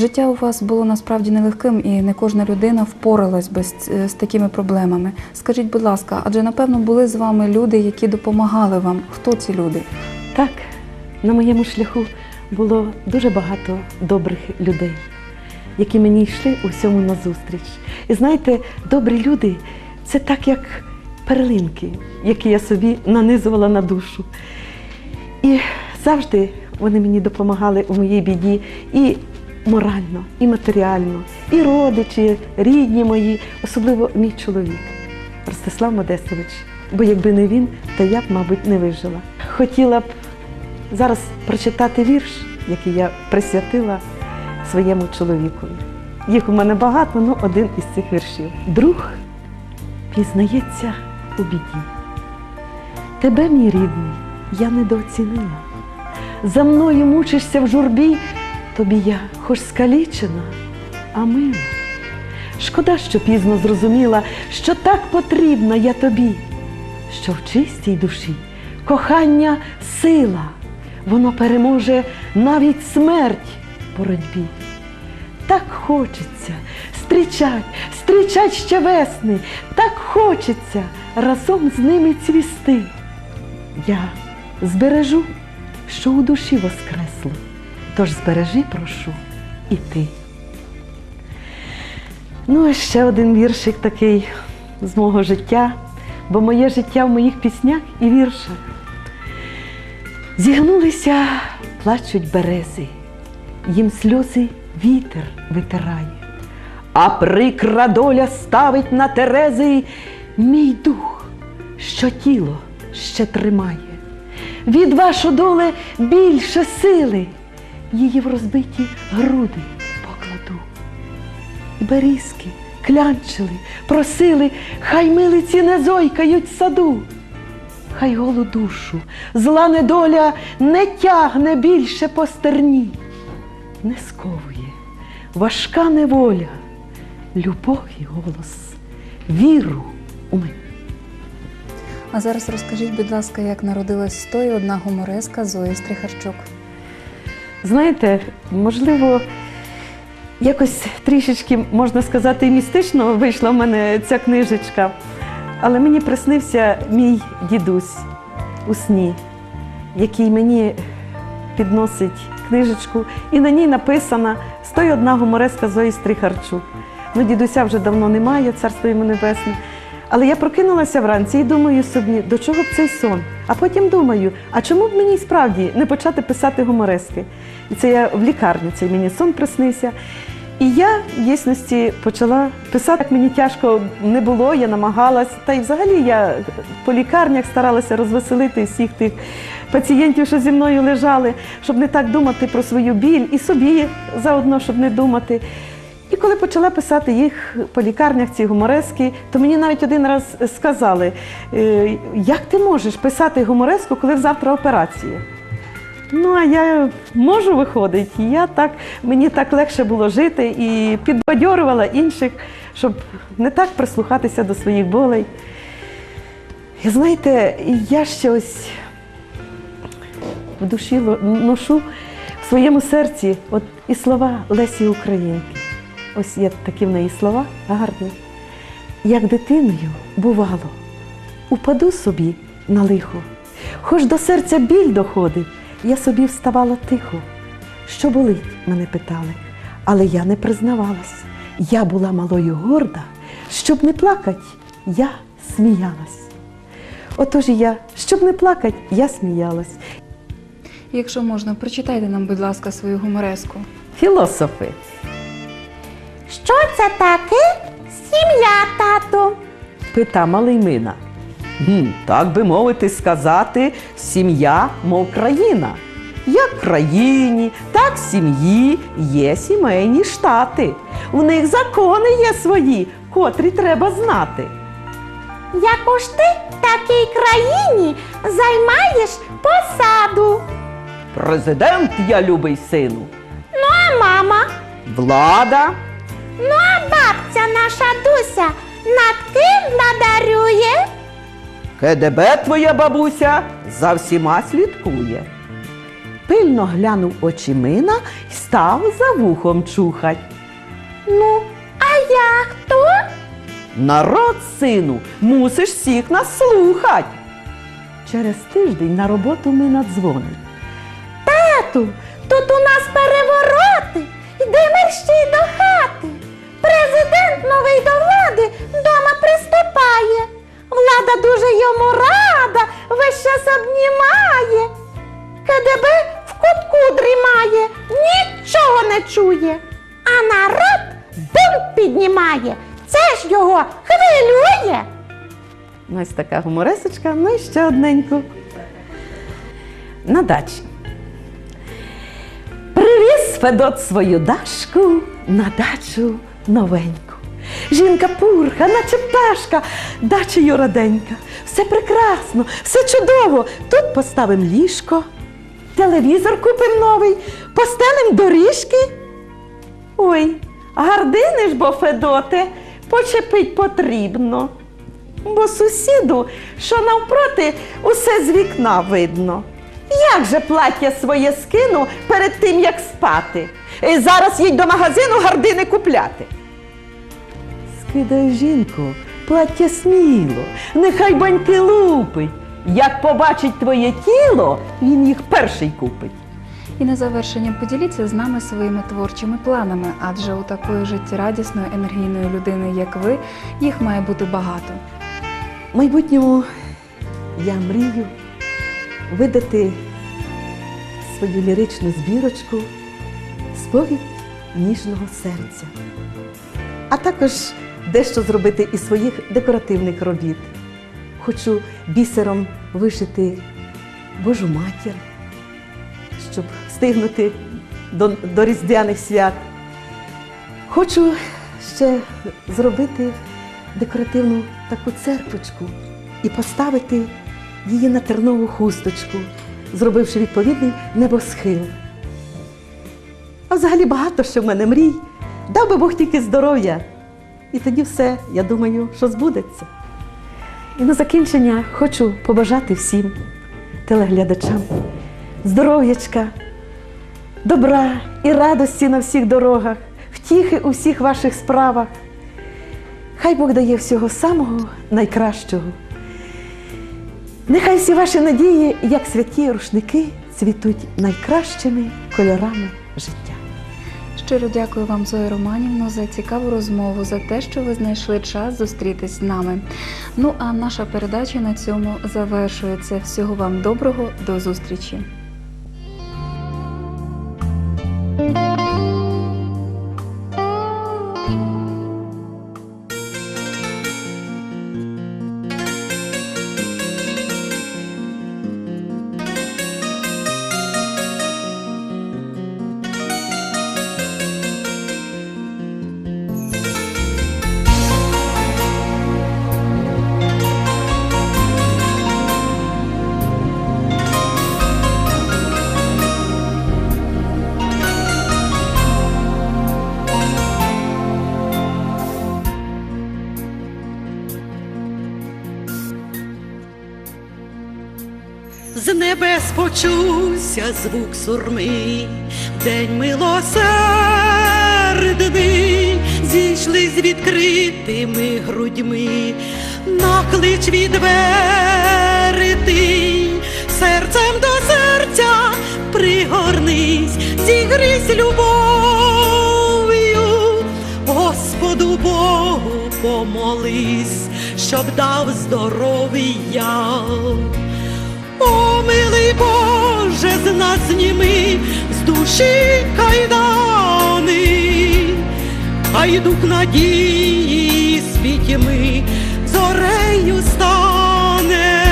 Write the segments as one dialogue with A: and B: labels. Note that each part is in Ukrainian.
A: Життя у вас було насправді нелегким, і не кожна людина впоралась би з, з такими проблемами. Скажіть, будь ласка, адже напевно були з вами люди, які допомагали вам. Хто ці люди?
B: Так, на моєму шляху було дуже багато добрих людей, які мені йшли у всьому назустріч. І знаєте, добрі люди це так, як перлинки, які я собі нанизувала на душу. І завжди вони мені допомагали у моїй біді і морально, і матеріально, і родичі, рідні мої, особливо мій чоловік Ростислав Модестович. Бо якби не він, то я б, мабуть, не вижила. Хотіла б зараз прочитати вірш, який я присвятила своєму чоловікові. Їх у мене багато, ну один із цих віршів. Друг пізнається у біді. Тебе, мій рідний, я недооцінила. За мною мучишся в журбі, тобі я хоч скалічена, а мила. Шкода, що пізно зрозуміла, що так потрібна я тобі, що в чистій душі кохання сила, воно переможе навіть смерть боротьбі. Так хочеться стрічать, стрічать ще весни, так хочеться разом з ними цвісти. Я збережу, що у душі воскресло, тож збережи, прошу, і ти. Ну, а ще один віршик такий з мого життя, бо моє життя в моїх піснях і віршах. Зігнулися, плачуть берези, їм сльози вітер витирає, а прикра доля ставить на терези мій дух, що тіло ще тримає. Від вашої доле більше сили, її в розбиті груди покладу. Берізки клянчили, просили, хай милиці не зойкають саду. Хай голу душу, зла недоля не тягне більше по стерні, не сковує важка неволя, любов і голос, віру у мене.
A: А зараз розкажіть, будь ласка, як народилась 101 гумореска Зої Стрихарчук.
B: Знаєте, можливо, якось трішечки, можна сказати, містично вийшла в мене ця книжечка, але мені приснився мій дідусь у сні, який мені підносить книжечку, і на ній написано 101 гумореска Зої Стрихарчук. Ну, дідуся вже давно немає, царство йому небесне. Але я прокинулася вранці і думаю собі, до чого б цей сон? А потім думаю, а чому б мені справді не почати писати гуморески? І це я в лікарні, цей мені сон приснився. І я в дійсності почала писати, як мені тяжко не було, я намагалась. Та й взагалі я по лікарнях старалася розвеселити всіх тих пацієнтів, що зі мною лежали, щоб не так думати про свою біль і собі заодно, щоб не думати. І коли почала писати їх по лікарнях, ці гуморески, то мені навіть один раз сказали, «Е, як ти можеш писати гумореску, коли завтра операція? Ну, а я можу виходить. І я так, мені так легше було жити і підбадьорювала інших, щоб не так прислухатися до своїх болей. І знаєте, я ще ось в душі ношу в своєму серці от і слова Лесі Українки. Ось є такі в неї слова гарні. Як дитиною бувало, упаду собі на лихо, хоч до серця біль доходить, я собі вставала тихо. Що болить, мене питали, але я не признавалась. Я була малою горда, щоб не плакать, я сміялась. Отож і я, щоб не плакать, я сміялась.
A: Якщо можна, прочитайте нам, будь ласка, свою гумореску.
B: Філософи.
C: Що це таке? Сім'я, тату.
B: Пита Малиймина. «Гм, Так би мовити, сказати, сім'я, мов країна. Як країні, так сім'ї є сімейні штати. У них закони є свої, котрі треба знати.
C: Яку ж ти в такій країні займаєш посаду?
B: Президент я любий сину,
C: Ну, а мама?
B: влада,
C: Ну, а бабця наша Дуся над ким владарює?
B: КДБ твоя бабуся за всіма слідкує. пильно глянув очимина і став за вухом чухать. Ну,
C: А я хто?
B: народ, сину, мусиш всіх нас слухать. Через тиждень на роботу мина дзвонить.
C: Тату, тут у нас перевороти. Йди мерщій до хати. Президент новий до влади дома приступає. Влада дуже йому рада, весь час обнімає. КДБ в кутку дрімає, нічого не чує. А народ бунт піднімає. Це ж його хвилює.
B: Ну, Ось така гуморисочка, ну і ще одненьку. На дачі. Привіз Федот свою дашку на дачу новеньку. Жінка пурха, наче пташка, дача юраденька. Все прекрасно, все чудово. Тут поставимо ліжко, телевізор купимо новий, постелим доріжки. Ой, гардини ж бо, Федоте, почепить потрібно. Бо сусіду, що навпроти, усе з вікна видно. Як же плаття своє скину перед тим, як спати? І зараз їдь до магазину гардини купляти. Скидай жінку, плаття сміло, нехай баньки лупить. Як побачить твоє тіло, він їх перший купить.
A: І на завершення поділіться з нами своїми творчими планами, адже у такої життєрадісної, енергійної людини, як ви, їх має бути багато.
B: В майбутньому я мрію видати свою ліричну збірочку Сповідь ніжного серця, а також дещо зробити із своїх декоративних робіт. Хочу бісером вишити Божу матір, щоб встигнути до, до Різдвяних свят. Хочу ще зробити декоративну таку церквочку і поставити її на тернову хусточку, зробивши відповідний небосхил. А взагалі багато що в мене мрій. Дав би Бог тільки здоров'я. І тоді все, я думаю, що збудеться. І на закінчення хочу побажати всім телеглядачам здоров'ячка, добра і радості на всіх дорогах, втіхи у всіх ваших справах. Хай Бог дає всього самого найкращого. Нехай всі ваші надії, як святі рушники, цвітуть найкращими кольорами життя.
A: Щиро дякую вам, Зоя Романівно, за цікаву розмову, за те, що ви знайшли час зустрітись з нами. Ну а наша передача на цьому завершується. Всього вам доброго, до зустрічі.
D: З небес почувся звук сурми, день милосердний, зійшли з відкритими грудьми, на клич відвертий, серцем до серця пригорнись, зігрись любов'ю, Господу Богу помолись, щоб дав здоров'я. О, милий Боже, з нас зніми з душі кайдани, хай дух надії світіми зорею стане,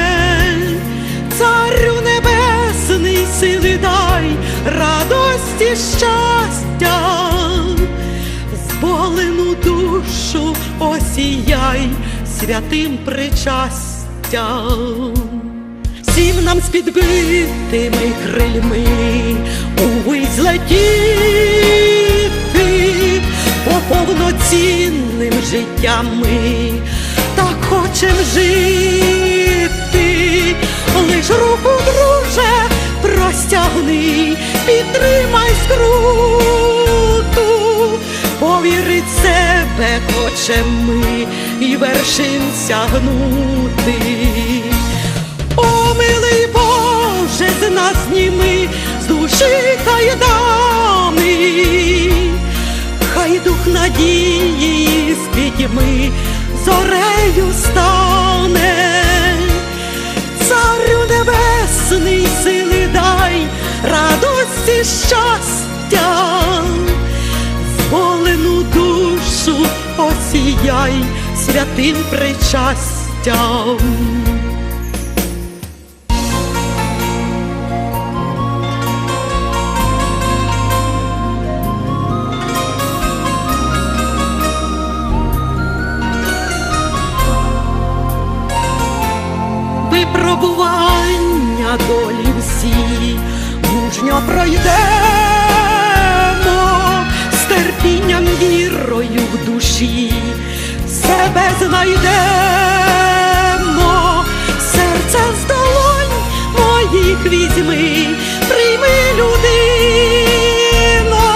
D: царю небесний сили дай, радості щастя, зболену душу осіяй святим причастям всім нам з підбитими крильми увись злетіти, бо повноцінним життям ми так хочем жити, лиш руку, друже,
B: простягни, підтримай скруту, повірить себе хочем ми і вершин сягнути. Нас зніми, з душі кайдани, хай дух надії з пітьми зорею стане, царю небесний сили дай, радості щастя, зволену душу осіяй святим причастям. Знайдемо, серце з долонь моїх візьми, прийми людину,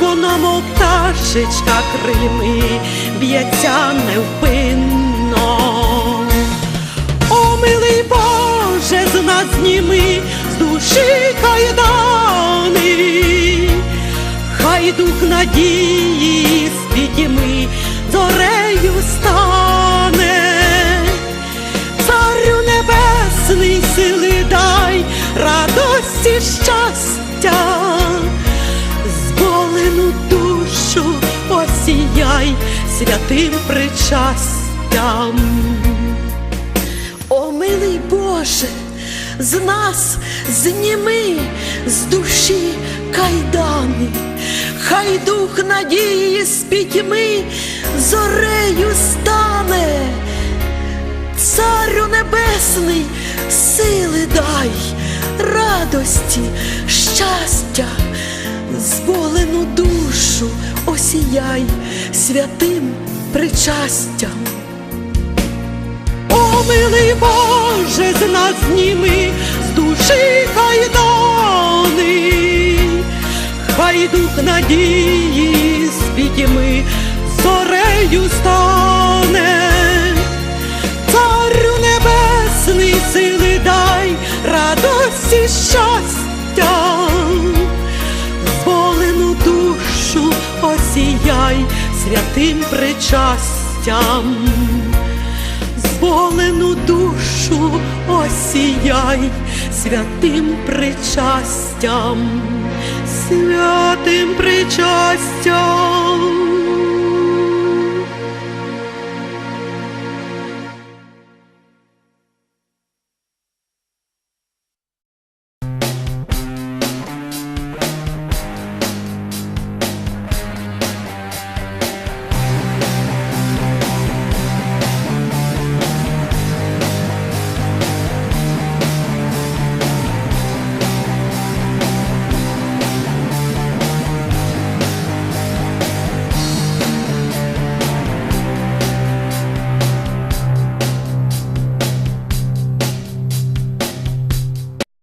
B: вона мов пташечка крильми б'ється невпинно. О, милий Боже, з нас зніми з душі кайдани, хай дух надії причастям. О, милий Боже, з нас зніми з душі кайдани, хай дух надії з пітьми зорею стане, царю небесний, сили дай, радості, щастя, зболену душу осіяй святим причастям. О, милий Боже, з нас зніми з душі кайдани, хай дух надії з пітьми зорею стане, царю небесний сили дай, радості щастя, зболену душу осіяй святим причастям зболену душу осіяй святим причастям, святим причастям.